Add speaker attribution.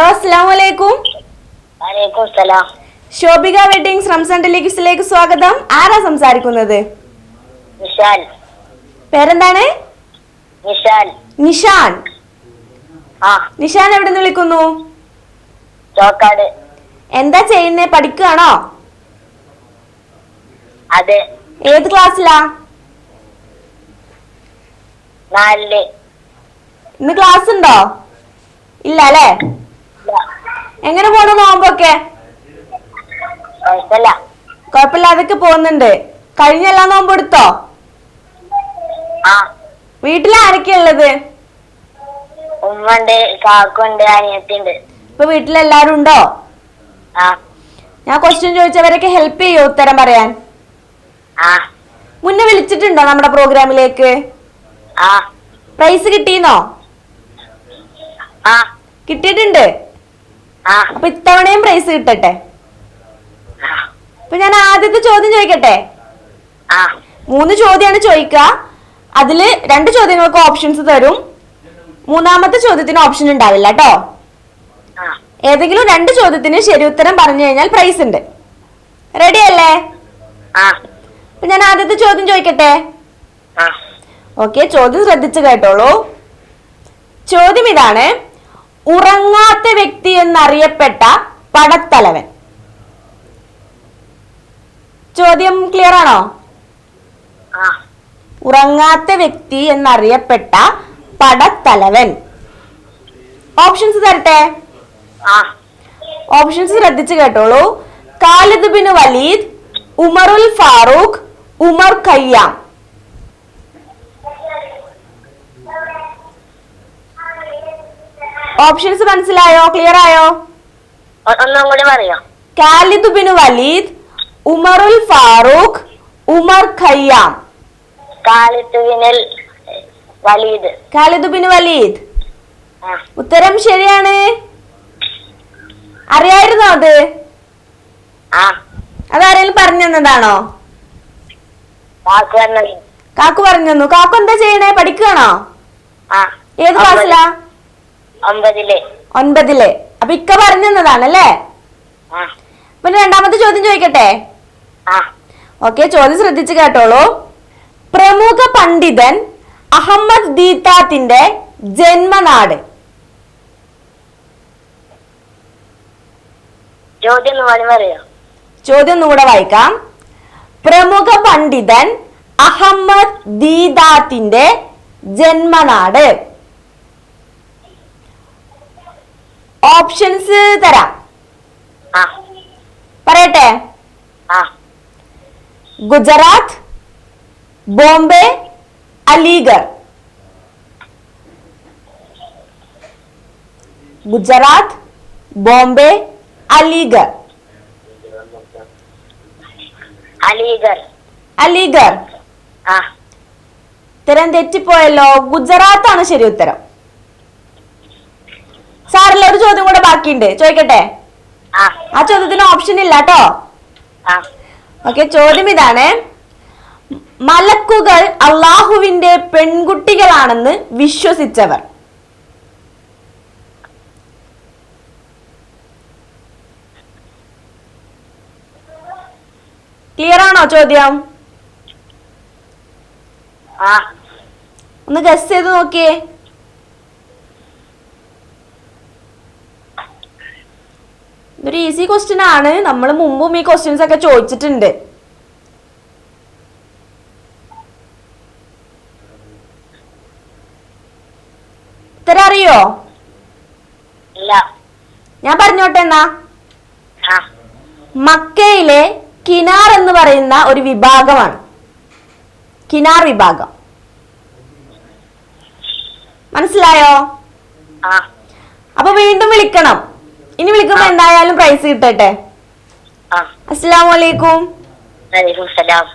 Speaker 1: Hello
Speaker 2: അസ്സലാമലൈക്കും
Speaker 1: Shobhika weddings Ramzan ടെലിക്സിലേക്ക് സ്വാഗതം. ആരാ സംസാരിക്കുന്നത്? പേരെന്താണ്? നിഷാൻ. നിഷാൻ. എവിടെ നിന്ന് വിളിക്കുന്നു?
Speaker 2: ചോക്കാട്.
Speaker 1: എന്താ ചെയ്യുന്നേ? പഠിക്കുകയാണോ
Speaker 2: അതെ.
Speaker 1: ഏത് ക്ലാസ്സിലാ?
Speaker 2: നാലിൽ.
Speaker 1: ഇന്ന് ക്ലാസ് ഉണ്ടോ ഇല്ല അല്ലേ? എങ്ങനെ പോണു നോമ്പൊക്കെ?
Speaker 2: കൊഴപ്പില്ല.
Speaker 1: അതൊക്കെ പോകുന്നുണ്ട്. കഴിഞ്ഞ എല്ലാ നോമ്പ് എടുത്തോ? വീട്ടിൽ ആരൊക്കെയാ ഉള്ളത്?
Speaker 2: ഉമ്മണ്ട് കാക്കുണ്ട് അനിയത്തിണ്ട്.
Speaker 1: ഇപ്പൊ വീട്ടിലെല്ലാരും ഉണ്ടോ? ഞാൻ ക്വസ്റ്റ്യൻ ചോദിച്ചവരൊക്കെ ഹെൽപ്പ് ചെയ്യോ ഉത്തരം പറയാൻ? മുന്നേ വിളിച്ചിട്ടുണ്ടോ നമ്മുടെ പ്രോഗ്രാമിലേക്ക്? പ്രൈസ് കിട്ടിയെന്നോ കിട്ടിയിട്ടുണ്ട്? അപ്പൊ ഇത്തവണയും പ്രൈസ് കിട്ടട്ടെ? അപ്പൊ ഞാൻ ആദ്യത്തെ ചോദ്യം ചോദിക്കട്ടെ? മൂന്ന് ചോദ്യമാണ് ചോദിക്കുക. അതിൽ രണ്ട് ചോദ്യങ്ങൾക്ക് ഓപ്ഷൻസ് തരും. മൂന്നാമത്തെ ചോദ്യത്തിന് ഓപ്ഷൻ ഉണ്ടാവില്ല കേട്ടോ ഏതെങ്കിലും രണ്ട് ചോദ്യത്തിന് ശരി ഉത്തരം പറഞ്ഞു കഴിഞ്ഞാൽ പ്രൈസ് ഉണ്ട്. റെഡി അല്ലേ? അപ്പൊ ഞാൻ ആദ്യത്തെ ചോദ്യം ചോദിക്കട്ടെ? ഓക്കെ ചോദ്യം ശ്രദ്ധിച്ചു കേട്ടോളൂ. ചോദ്യം ഇതാണ്. ഉറങ്ങാത്ത വ്യക്തി എന്നറിയപ്പെട്ട പടത്തലവൻ. ചോദ്യം ക്ലിയർ ആണോ? ഉറങ്ങാത്ത വ്യക്തി എന്നറിയപ്പെട്ട പടത്തലവൻ. ഓപ്ഷൻസ് തരട്ടെ? ഓപ്ഷൻസ് ശ്രദ്ധിച്ചു കേട്ടോളൂ. Khalid bin Walid Umarul Farooq Umar Khayyam. Options മനസ്സിലായോ? ക്ലിയർ ആയോ?
Speaker 2: ഒന്നും കൂടി പറയോ.
Speaker 1: Khalid bin Walid Umarul Farooq Umar Khayyam.
Speaker 2: Walid.
Speaker 1: Khalid bin Walid. ഉത്തരം ശരിയാണ്. അറിയായിരുന്നോ അത്? അതാരെങ്കിലും പറഞ്ഞു തന്നതാണോ?
Speaker 2: കാക്കു
Speaker 1: പറഞ്ഞു തന്നു. കാക്കു എന്താ ചെയ്യണേ? പഠിക്കുകയാണോ? ഏത് ക്ലാസ്സിലാ ഒൻപതിൽ അപ്പൊ ഇക്ക പറഞ്ഞു തന്നതാണല്ലേ? പിന്നെ രണ്ടാമത്തെ ചോദ്യം ചോദിക്കട്ടെ? ഓക്കെ ചോദ്യം ശ്രദ്ധിച്ചു കേട്ടോളൂ. പ്രമുഖ പണ്ഡിതൻ അഹമ്മദ് ദീത്താത്തിന്റെ ജന്മനാട്.
Speaker 2: ചോദ്യം
Speaker 1: ഒന്നുകൂടെ വായിക്കാം. പ്രമുഖ പണ്ഡിതൻ അഹമ്മദ് ദീദാത്തിന്റെ ജന്മനാട്. ഓപ്ഷൻസ് തരാം. പറയട്ടെ? ഗുജറാത്ത് ബോംബെ അലീഗർ. ഗുജറാത്ത് ബോംബെ അലീഗർ.
Speaker 2: അലീഗർ.
Speaker 1: അലീഗർ. ഉത്തരം തെറ്റിപ്പോയല്ലോ. ഗുജറാത്താണ് ആണ് ശരി ഉത്തരം. സാറില്ല ഒരു ചോദ്യം കൂടെ ബാക്കിയുണ്ട്. ചോദിക്കട്ടെ?
Speaker 2: ആ.
Speaker 1: ചോദ്യത്തിന് ഓപ്ഷൻ ഇല്ല കേട്ടോ ഓക്കെ ചോദ്യം ഇതാണ്. മലക്കുകൾ അള്ളാഹുവിന്റെ പെൺകുട്ടികളാണെന്ന് വിശ്വസിച്ചവർ. ക്ലിയർ ആണോ ചോദ്യം? ഒന്ന് ഗസ് ചെയ്ത് നോക്കിയേ. ഇതൊരു ഈസി ക്വസ്റ്റ്യൻ ആണ്. നമ്മൾ മുമ്പും ഈ ക്വസ്റ്റ്യൻസ് ഒക്കെ ചോദിച്ചിട്ടുണ്ട്. ഉത്തരം അറിയോ? ഞാൻ പറഞ്ഞോട്ടെ എന്നാ. മക്കയിലെ കിനാർ എന്ന് പറയുന്ന ഒരു വിഭാഗമാണ്. കിനാർ വിഭാഗം. മനസ്സിലായോ? അപ്പൊ വീണ്ടും വിളിക്കണം. ഇനി വിളിക്കുമ്പോ എന്തായാലും പ്രൈസ് കിട്ടട്ടെ. അസ്സലാമലൈക്കും
Speaker 2: വലൈക്കും സലാം.